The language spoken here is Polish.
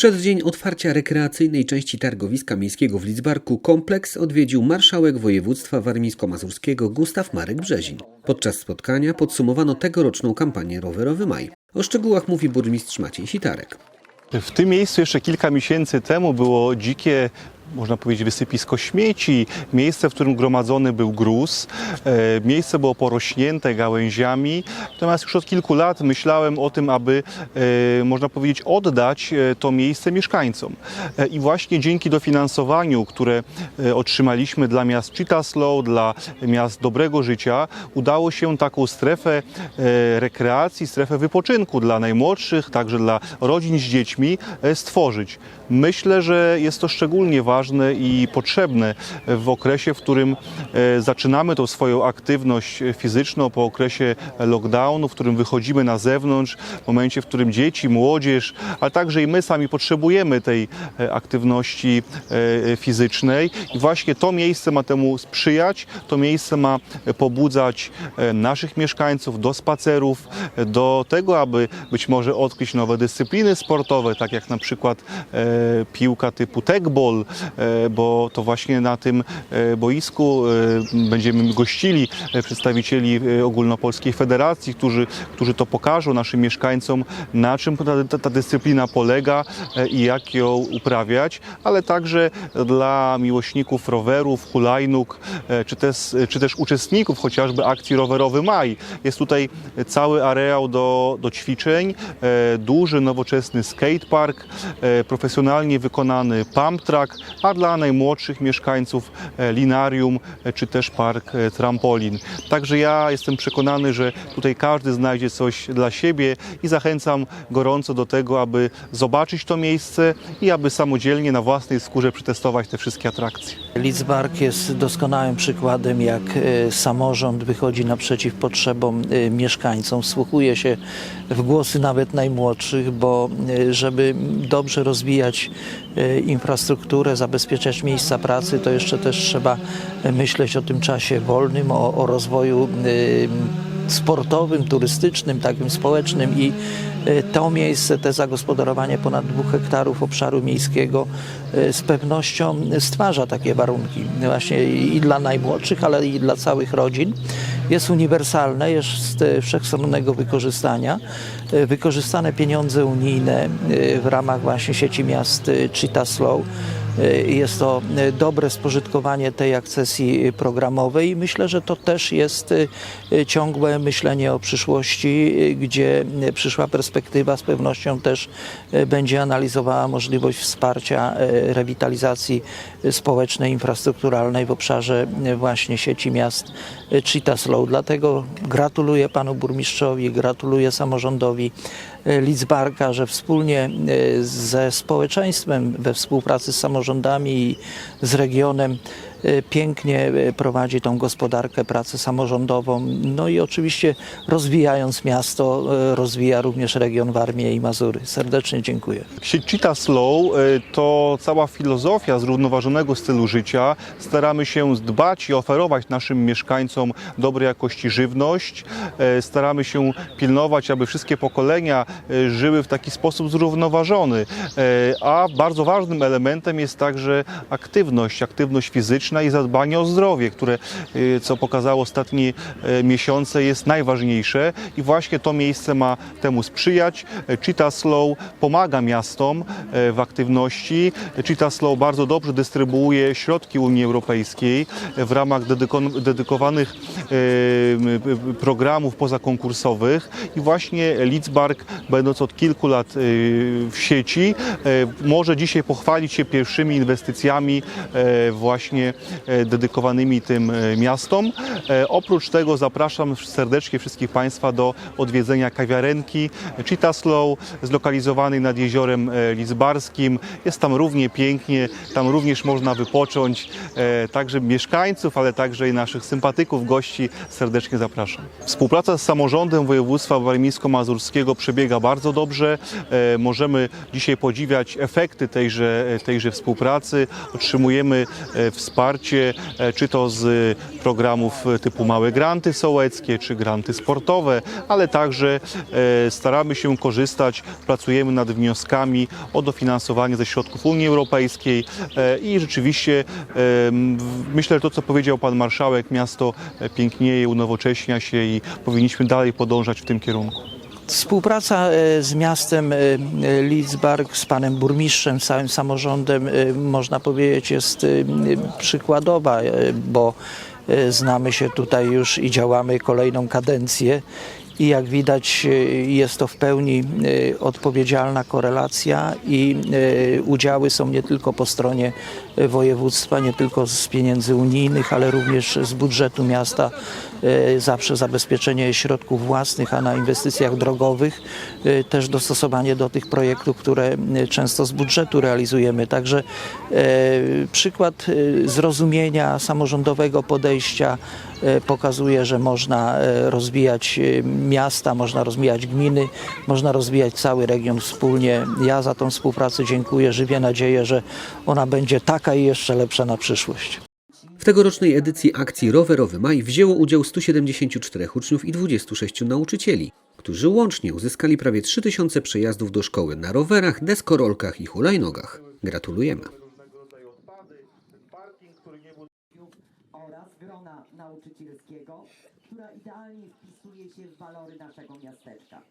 przeddzień otwarcia rekreacyjnej części targowiska miejskiego w Lidzbarku kompleks odwiedził marszałek województwa warmińsko-mazurskiego Gustaw Marek Brzezin. Podczas spotkania podsumowano tegoroczną kampanię Rowerowy Maj. O szczegółach mówi burmistrz Maciej Sitarek. W tym miejscu jeszcze kilka miesięcy temu było dzikie można powiedzieć, wysypisko śmieci, miejsce, w którym gromadzony był gruz. E, Miejsce było porośnięte gałęziami. Natomiast już od kilku lat myślałem o tym, aby, e, można powiedzieć, oddać e, to miejsce mieszkańcom. I właśnie dzięki dofinansowaniu, które otrzymaliśmy dla miast Chitaslow, dla miast dobrego życia, udało się taką strefę rekreacji, strefę wypoczynku dla najmłodszych, także dla rodzin z dziećmi stworzyć. Myślę, że jest to szczególnie ważne i potrzebne w okresie, w którym e, zaczynamy tą swoją aktywność fizyczną po okresie lockdownu, w którym wychodzimy na zewnątrz, w momencie, w którym dzieci, młodzież, ale także i my sami potrzebujemy tej e, aktywności e, fizycznej. I właśnie to miejsce ma temu sprzyjać, to miejsce ma pobudzać naszych mieszkańców do spacerów, do tego, aby być może odkryć nowe dyscypliny sportowe, tak jak na przykład piłka typu tegball, e, bo to właśnie na tym e, boisku e, będziemy gościli e, przedstawicieli e, Ogólnopolskiej Federacji, którzy, którzy to pokażą naszym mieszkańcom, na czym ta, ta, dyscyplina polega e, i jak ją uprawiać, ale także dla miłośników rowerów, hulajnóg, e, czy też, czy też uczestników chociażby akcji Rowerowy Maj. Jest tutaj cały areał do, do ćwiczeń, e, duży, nowoczesny skatepark, e, profesjonalnie wykonany pump track, a dla najmłodszych mieszkańców e, linarium, e, czy też park e, trampolin. Także ja jestem przekonany, że tutaj każdy znajdzie coś dla siebie i zachęcam gorąco do tego, aby zobaczyć to miejsce i aby samodzielnie na własnej skórze przetestować te wszystkie atrakcje. Lidzbark jest doskonałym przykładem, jak samorząd wychodzi naprzeciw potrzebom mieszkańcom, wsłuchuje się w głosy nawet najmłodszych, bo żeby dobrze rozwijać infrastrukturę, zabezpieczać miejsca pracy, to jeszcze też trzeba myśleć o tym czasie wolnym, o, o rozwoju sportowym, turystycznym, takim społecznym i to miejsce, te zagospodarowanie ponad dwóch hektarów obszaru miejskiego e, z pewnością stwarza takie warunki właśnie i dla najmłodszych, ale i dla całych rodzin. Jest uniwersalne, jest e, wszechstronnego wykorzystania. Wykorzystane pieniądze unijne w ramach właśnie sieci miast Chitaslow. E, Jest to dobre spożytkowanie tej akcesji programowej i myślę, że to też jest ciągłe myślenie o przyszłości, gdzie przyszła perspektywa z pewnością też e, będzie analizowała możliwość wsparcia e, rewitalizacji e, społecznej, infrastrukturalnej w obszarze właśnie sieci miast e, Chitaslow. Dlatego gratuluję panu burmistrzowi, gratuluję samorządowi Lidzbarka, że wspólnie ze społeczeństwem, we współpracy z samorządami i z regionem pięknie e, prowadzi tą gospodarkę, pracę samorządową. No i oczywiście rozwijając miasto, e, rozwija również region Warmii i Mazury. Serdecznie dziękuję. Sieć Cheetah Slow to cała filozofia zrównoważonego stylu życia. Staramy się dbać i oferować naszym mieszkańcom dobrej jakości żywność. Staramy się pilnować, aby wszystkie pokolenia żyły w taki sposób zrównoważony. A bardzo ważnym elementem jest także aktywność, aktywność fizyczna i zadbanie o zdrowie, które, e, co pokazało ostatnie e, miesiące, jest najważniejsze i właśnie to miejsce ma temu sprzyjać. Cheetah Slow pomaga miastom e, w aktywności. Cheetah Slow bardzo dobrze dystrybuuje środki Unii Europejskiej w ramach dedyko- dedykowanych programów pozakonkursowych i właśnie Lidzbark, będąc od kilku lat w sieci, może dzisiaj pochwalić się pierwszymi inwestycjami właśnie dedykowanymi tym e, miastom. E, Oprócz tego zapraszam serdecznie wszystkich Państwa do odwiedzenia kawiarenki Chitaslow, zlokalizowanej nad jeziorem e, Lizbarskim. Jest tam równie pięknie, tam również można wypocząć. E, Także mieszkańców, ale także i naszych sympatyków, gości serdecznie zapraszam. Współpraca z samorządem województwa warmińsko-mazurskiego przebiega bardzo dobrze. E, Możemy dzisiaj podziwiać efekty tejże, tejże współpracy. Otrzymujemy e, wsparcie wsparcie, e, czy to z programów typu małe granty sołeckie, czy granty sportowe, ale także e, staramy się korzystać, pracujemy nad wnioskami o dofinansowanie ze środków Unii Europejskiej e, i rzeczywiście myślę, że to co powiedział pan marszałek, miasto pięknieje, unowocześnia się i powinniśmy dalej podążać w tym kierunku. Współpraca e, z miastem e, e, Lidzbark, z panem burmistrzem, z całym samorządem, można powiedzieć, jest przykładowa, bo znamy się tutaj już i działamy kolejną kadencję. I jak widać, jest to w pełni odpowiedzialna korelacja i udziały są nie tylko po stronie województwa, nie tylko z pieniędzy unijnych, ale również z budżetu miasta zawsze zabezpieczenie środków własnych, a na inwestycjach drogowych e, też dostosowanie do tych projektów, które e, często z budżetu realizujemy. Także e, przykład e, zrozumienia samorządowego podejścia e, pokazuje, że można e, rozwijać e, miasta, można rozwijać gminy, można rozwijać cały region wspólnie. Ja za tą współpracę dziękuję, żywię nadzieję, że ona będzie taka i jeszcze lepsza na przyszłość. W tegorocznej edycji akcji Rowerowy Maj wzięło udział 174 uczniów i 26 nauczycieli, którzy łącznie uzyskali prawie 3000 przejazdów do szkoły na rowerach, deskorolkach i hulajnogach. Gratulujemy. oraz grona nauczycielskiego, która idealnie wpisuje się w walory naszego miasteczka.